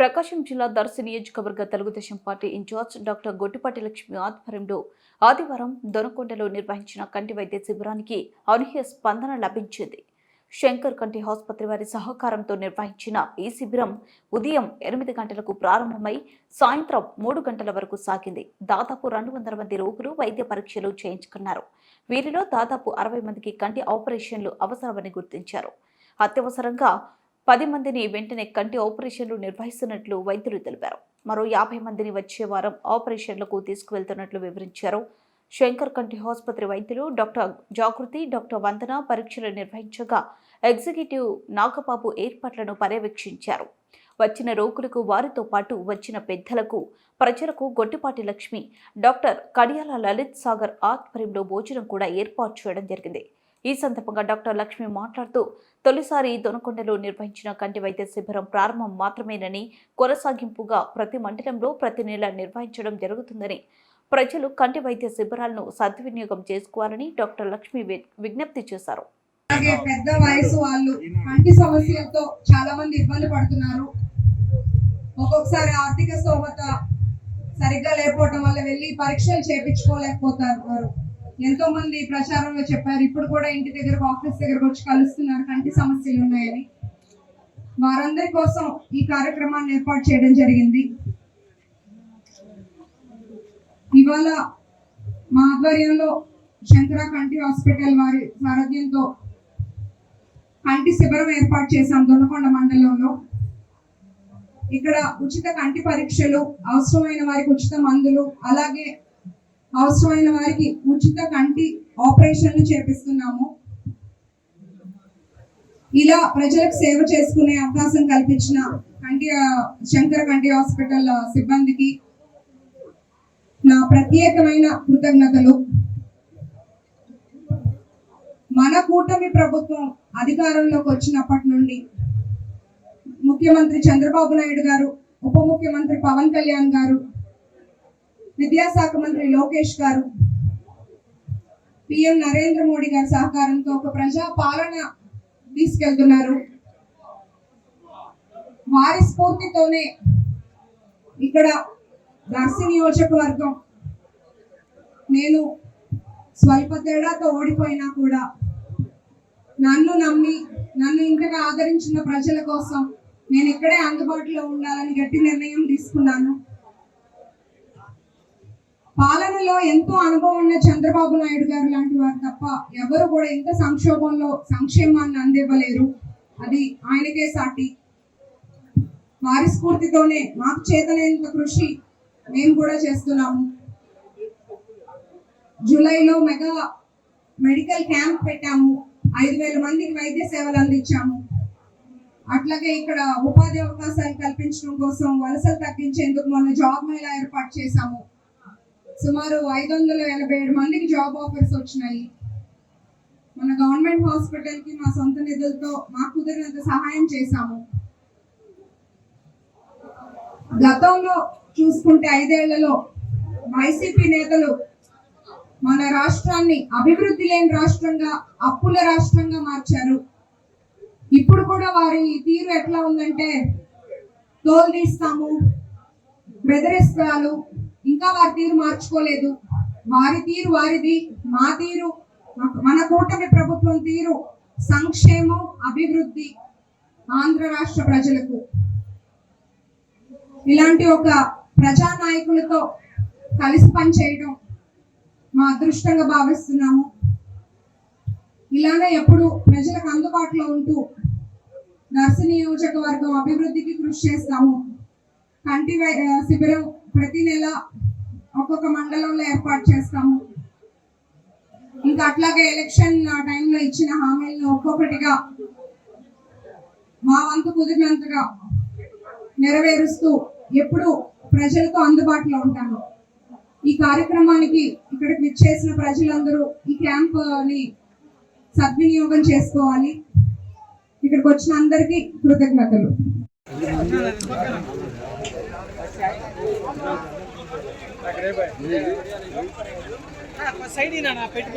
ప్రకాశం జిల్లా దర్శి నియోజకవర్గ Telugu Desam party in charge doctor Gottipati Lakshmi ఆధ్వర్యంలో ఆదివారం దొనకొండలో నిర్వహించిన కంటి వైద్య శిబిరానికి అనూహ్య స్పందన లభించింది. శంకర్ కంటి ఆసుపత్రి వారి సహకారంతో నిర్వహించిన ఈ శిబిరం ఉదయం ఎనిమిది గంటలకు ప్రారంభమై సాయంత్రం మూడు గంటల వరకు సాగింది. దాదాపు రెండు వందల మంది రోగులు వైద్య పరీక్షలు చేయించుకున్నారు. వీరిలో దాదాపు అరవై మందికి కంటి ఆపరేషన్లు అవసరమని గుర్తించారు. అత్యవసరంగా పది మందిని వెంటనే కంటి ఆపరేషన్లు నిర్వహిస్తున్నట్లు వైద్యులు తెలిపారు. మరో యాభై మందిని వచ్చే వారం ఆపరేషన్లకు తీసుకువెళ్తున్నట్లు వివరించారు. శంకర్ కంటి ఆసుపత్రి వైద్యులు డాక్టర్ జాగృతి డాక్టర్ వందన పరీక్షలు నిర్వహించగా ఎగ్జిక్యూటివ్ నాగబాబు ఏర్పాట్లను పర్యవేక్షించారు. వచ్చిన రోగులకు వారితో పాటు వచ్చిన పెద్దలకు ప్రజలకు గొట్టిపాటి లక్ష్మి డాక్టర్ కడియాల లలిత్ సాగర్ ఆధ్వర్యంలో భోజనం కూడా ఏర్పాటు చేయడం జరిగింది. ఈ సందర్భంగా డాక్టర్ లక్ష్మి మాట్లాడుతూ తొలిసారి దొనకొండలో నిర్వహించిన కంటి వైద్య శిబిరం ప్రారంభం మాత్రమేనని కొనసాగింపుగా ప్రతి మండలంలో ప్రతి నెల నిర్వహించడం జరుగుతుందని ప్రజలు కంటి వైద్య శిబిరాలను సద్వినియోగం చేసుకోవాలని డాక్టర్ లక్ష్మి విజ్ఞప్తి చేశారు. అలాగే పెద్ద వయసు వాళ్ళు కంటి సమస్యలతో చాలా మంది ఇబ్బంది పడుతున్నారు. ఒక్కొక్కసారి ఆర్థిక స్తోమత సరిగ్గా లేకపోవటం వల్ల వెళ్ళి పరీక్షలు చేపించుకోలేకపోతారు ఎంతో మంది ప్రచారంలో చెప్పారు. ఇప్పుడు కూడా ఇంటి దగ్గరకు ఆఫీస్ దగ్గరకు వచ్చి కలుస్తున్నారు. కంటి సమస్యలు ఉన్నాయని. వారందరి కోసం ఈ కార్యక్రమాన్ని ఏర్పాటు చేయడం జరిగింది. ఇవాళ మా ఆధ్వర్యంలో శంకర కంటి హాస్పిటల్ వారి సారథ్యంతో కంటి శిబిరం ఏర్పాటు చేశాం దొనకొండ మండలంలో. ఇక్కడ ఉచిత కంటి పరీక్షలు అవసరమైన వారికి ఉచిత మందులు అలాగే అవసరమైన వారికి ఉచిత కంటి ఆపరేషన్లు చేపిస్తున్నాము. ఇలా ప్రజలకు సేవ చేసుకునే అవకాశం కల్పించిన కంటి శంకర కంటి హాస్పిటల్ సిబ్బందికి నా ప్రత్యేకమైన కృతజ్ఞతలు. మన కూటమి ప్రభుత్వం అధికారంలోకి వచ్చినప్పటి నుండి ముఖ్యమంత్రి చంద్రబాబు నాయుడు గారు ఉప ముఖ్యమంత్రి పవన్ కళ్యాణ్ గారు విద్యాశాఖ మంత్రి లోకేష్ గారు పిఎం నరేంద్ర మోడీ గారి సహకారంతో ఒక ప్రజా పాలన తీసుకెళ్తున్నారు. వారి స్ఫూర్తితోనే ఇక్కడ దర్శి నియోజకవర్గం నేను స్వల్ప తేడాతో ఓడిపోయినా కూడా నన్ను నమ్మి నన్ను ఇంతగా ఆదరించిన ప్రజల కోసం నేను ఇక్కడే అందుబాటులో ఉండాలని గట్టి నిర్ణయం తీసుకున్నాను. పాలనలో ఎంతో అనుభవం ఉన్న చంద్రబాబు నాయుడు గారు లాంటి వారు తప్ప ఎవరు కూడా ఇంత సంక్షోభంలో సంక్షేమాన్ని అందివ్వలేరు. అది ఆయనకే సాటి. వారి స్ఫూర్తితోనే మాకు చేతనైనంత కృషి మేము కూడా చేస్తున్నాము. జూలైలో మెగా మెడికల్ క్యాంప్ పెట్టాము. ఐదు వేల మందికి వైద్య సేవలు అందించాము. అట్లాగే ఇక్కడ ఉపాధి అవకాశాలు కల్పించడం కోసం వలసలు తగ్గించేందుకు మొన్న జాబ్ మేళా ఏర్పాటు చేశాము. సుమారు ఐదు వందల ఎనభై ఏడు మందికి జాబ్ ఆఫర్స్ వచ్చినాయి. మన గవర్నమెంట్ హాస్పిటల్కి మా సొంత నిధులతో మాకు కుదిరినంత సహాయం చేశాము. గతంలో చూసుకుంటే ఐదేళ్ళలో వైసీపీ నేతలు మన రాష్ట్రాన్ని అభివృద్ధి లేని రాష్ట్రంగా అప్పుల రాష్ట్రంగా మార్చారు. ఇప్పుడు కూడా వారి తీరు ఎట్లా ఉందంటే తోలు తీస్తాము బెదిరిస్తాలు ఇంకా వారి తీరు మార్చుకోలేదు. వారి తీరు వారిది మా తీరు మన కూటమి ప్రభుత్వం తీరు సంక్షేమం అభివృద్ధి ఆంధ్ర రాష్ట్ర ప్రజలకు. ఇలాంటి ఒక ప్రజానాయకులతో కలిసి పనిచేయడం మా అదృష్టంగా భావిస్తున్నాము. ఇలానే ఎప్పుడు ప్రజలకు అందుబాటులో ఉంటూ నర్సు నియోజకవర్గం అభివృద్ధికి కృషి చేస్తాము. కంటి శిబిరం ప్రతి నెల ఒక్కొక్క మండలంలో ఏర్పాటు చేస్తాము. ఇంకా అట్లాగే ఎలక్షన్ టైంలో ఇచ్చిన హామీలను ఒక్కొక్కటిగా మా వంతు కుదిరినంతగా నెరవేరుస్తూ ఎప్పుడు ప్రజలతో అందుబాటులో ఉంటాను. ఈ కార్యక్రమానికి ఇక్కడికి విచ్చేసిన ప్రజలందరూ ఈ క్యాంప్ని సద్వినియోగం చేసుకోవాలి. ఇక్కడికి వచ్చిన అందరికీ కృతజ్ఞతలు. సైడ్ పెట్టుకో.